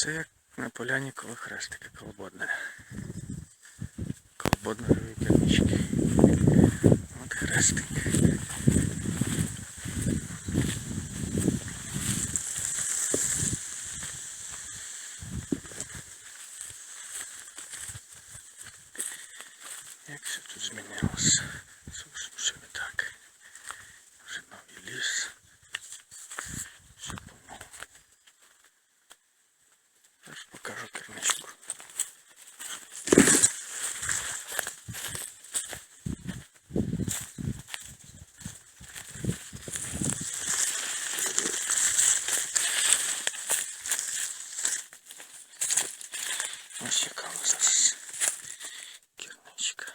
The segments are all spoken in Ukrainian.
Це як на поляні коло хрестика колободне. Колбодної кермічки. От хрестик. Керничек у а нас здесь. Керничек.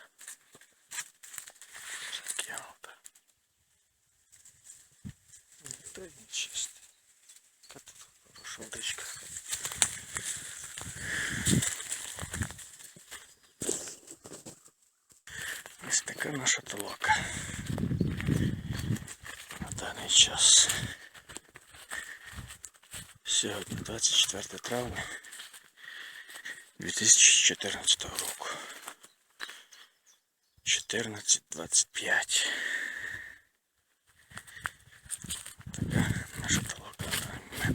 Не чистый. Как тут шуточка. Ось така наша толока. На данный час. Сьогодні 24 травня. 2014 року. 14.25. Така наша толока на.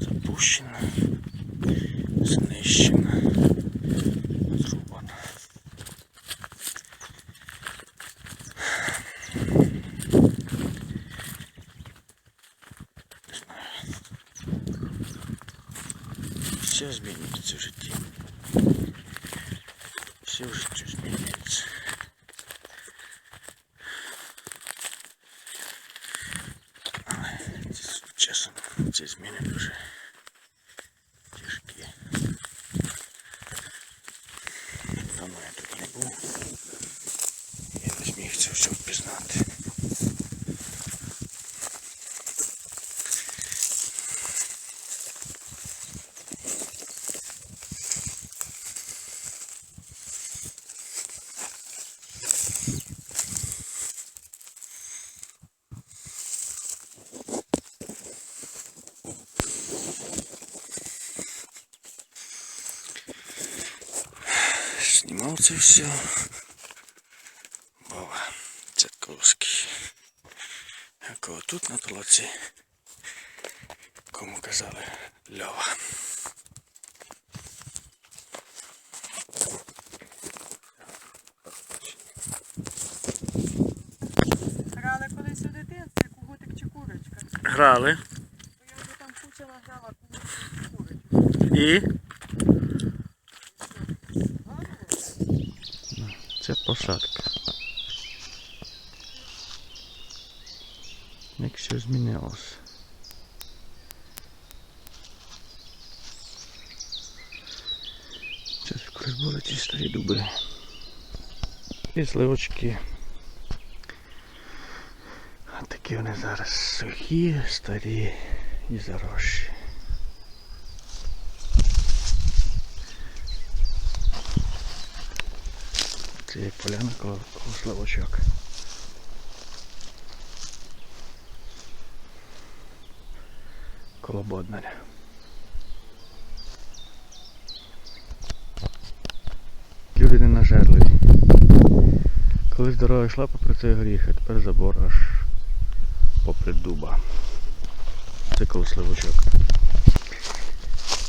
Запущена, знищена, зрубана. Не знаю. Все змінюється в житті. Все в житті змінюється. Але це, чесно, ці зміни Знімав це все. Вова Цятковський. А кого тут на толоці? Кому казали Льова. Грали колись у дитинстві, кугутик чи курочка. Грали. Я вже там кучила грала кугутик чи курочка. І посадка. Як все змінилося. Це колись були ці старі дуби. І сливочки. А такі вони зараз сухі, старі і заросші. Це є поляна коло, сливочок. Коло Боднаря. Люди не нажерливі. Колись дорога йшла попри цей горіх, а тепер забор аж попри дуба. Це коло сливочок.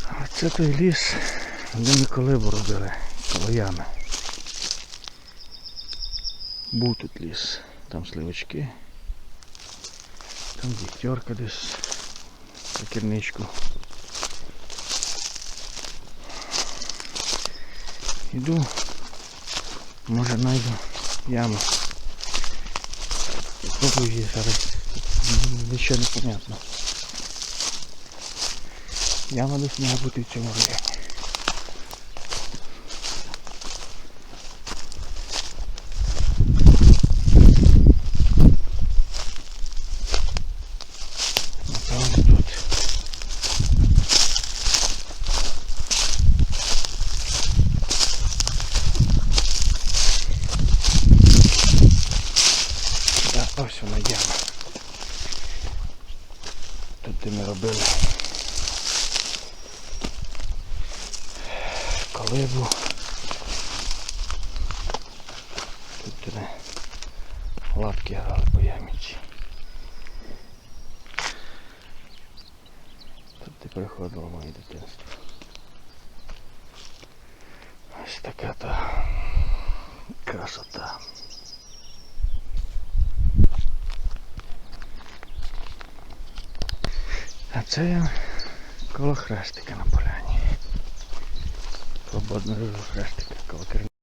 А це той ліс, де ми колибу робили, коло. Був тут ліс, там сливочки. Там дігтярка десь на керничку. Іду, може знайду яму. Попробую її зараз. Нічого не понятно. Яма десь має бути в цьому районі. Коли Калибу. Тут тебе лапки грали по яміці. Тут ти приходила моє дитинство. Ось така та красота. А це я коло хрестика на поляні. Свободно хрестика коло керівника.